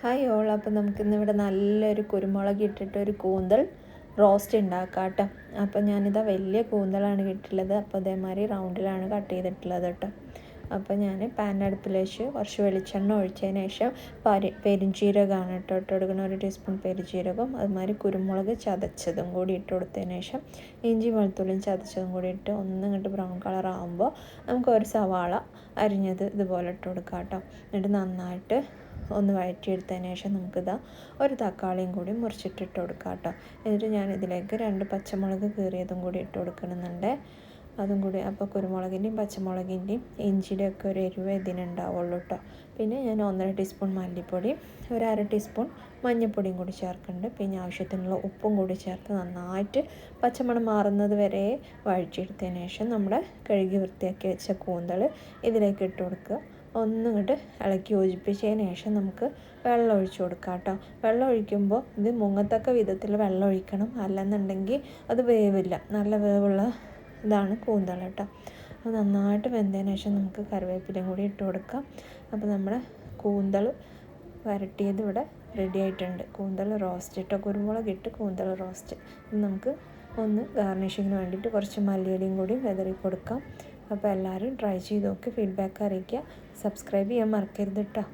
Hi all അപ്പോൾ നമുക്കിന്നിവിടെ നല്ലൊരു കുരുമുളക് ഇട്ടിട്ട് ഒരു കൂന്തൽ റോസ്റ്റ് ഉണ്ടാക്കാം കേട്ടോ അപ്പോൾ ഞാനിതാ വലിയ കൂന്തലാണ് കിട്ടിയിട്ടുള്ളത് അപ്പോൾ അതേമാതിരി റൗണ്ടിലാണ് കട്ട് ചെയ്തിട്ടുള്ളത് കേട്ടോ. അപ്പോൾ ഞാൻ പാൻ അടുപ്പിൽ വെച്ച് കുറച്ച് വെളിച്ചെണ്ണ ഒഴിച്ചതിന് ശേഷം പരി പെരിഞ്ചീരകമാണ് കേട്ടോ ഇട്ട് കൊടുക്കുന്ന ഒരു ടീസ്പൂൺ പെരിഞ്ചീരകം അതുമാതിരി കുരുമുളക് ചതച്ചതും കൂടി ഇട്ട് കൊടുത്തതിന് ശേഷം ഇഞ്ചി വെളുത്തുള്ളിയും ചതച്ചതും കൂടി ഇട്ട് ഒന്നും ഇങ്ങോട്ട് ബ്രൗൺ കളർ ആകുമ്പോൾ നമുക്ക് ഒരു സവാള അരിഞ്ഞത് ഇതുപോലെ ഇട്ട് കൊടുക്കാം കേട്ടോ. എന്നിട്ട് നന്നായിട്ട് ഒന്ന് വഴറ്റിയെടുത്തതിന് ശേഷം നമുക്കിതാ ഒരു തക്കാളിയും കൂടി മുറിച്ചിട്ടിട്ട് കൊടുക്കാം കേട്ടോ. എന്നിട്ട് ഞാൻ ഇതിലേക്ക് രണ്ട് പച്ചമുളക് കീറിയതും കൂടി ഇട്ട് കൊടുക്കുന്നുണ്ട്. അതും കൂടി. അപ്പോൾ കുരുമുളകിന്റെയും പച്ചമുളകിന്റെയും ഇഞ്ചിയുടെ ഒക്കെ ഒരു എരിവ് ഇതിനുണ്ടാവുള്ളൂ കേട്ടോ പിന്നെ ഞാൻ ഒന്നര ടീസ്പൂൺ മല്ലിപ്പൊടി ഒരു അര ടീസ്പൂൺ മഞ്ഞൾപ്പൊടിയും കൂടി ചേർക്കുന്നുണ്ട്. പിന്നെ ആവശ്യത്തിനുള്ള ഉപ്പും കൂടി ചേർത്ത് നന്നായിട്ട് പച്ചമണം മാറുന്നത് വരെ വഴിച്ചെടുത്തതിന് ശേഷം നമ്മുടെ കഴുകി വൃത്തിയാക്കി വെച്ച കൂന്തൾ ഇതിലേക്ക് ഇട്ട് കൊടുക്കുക. ഒന്നും ഇങ്ങോട്ട് ഇളക്കി യോജിപ്പിച്ചതിന് ശേഷം നമുക്ക് വെള്ളം ഒഴിച്ചു കൊടുക്കാം കേട്ടോ. വെള്ളം ഒഴിക്കുമ്പോൾ ഇത് മുങ്ങത്തക്ക വിധത്തിൽ വെള്ളം ഒഴിക്കണം. അല്ലെന്നുണ്ടെങ്കിൽ അത് വേവില്ല. നല്ല വേവുള്ള ഇതാണ് കൂന്തൽ കേട്ടോ. അപ്പോൾ നന്നായിട്ട് വെന്തതിന് ശേഷം നമുക്ക് കറിവേപ്പിലയും കൂടി ഇട്ട് കൊടുക്കാം. അപ്പോൾ നമ്മുടെ കൂന്തൾ വരട്ടിയത് ഇവിടെ റെഡി ആയിട്ടുണ്ട്. കൂന്തൽ റോസ്റ്റ് ഇട്ടോ കുരുമുളക് ഇട്ട് കൂന്തൽ റോസ്റ്റ് നമുക്ക് ഒന്ന് ഗാർണിഷിങ്ങിന് വേണ്ടിയിട്ട് കുറച്ച് മല്ലിയിലയും കൂടി വെതറി കൊടുക്കാം. അപ്പോൾ എല്ലാവരും ട്രൈ ചെയ്ത് നോക്കി. ഫീഡ്ബാക്ക് അറിയിക്കുക. സബ്സ്ക്രൈബ് ചെയ്യാൻ മറക്കരുത് കേട്ടോ.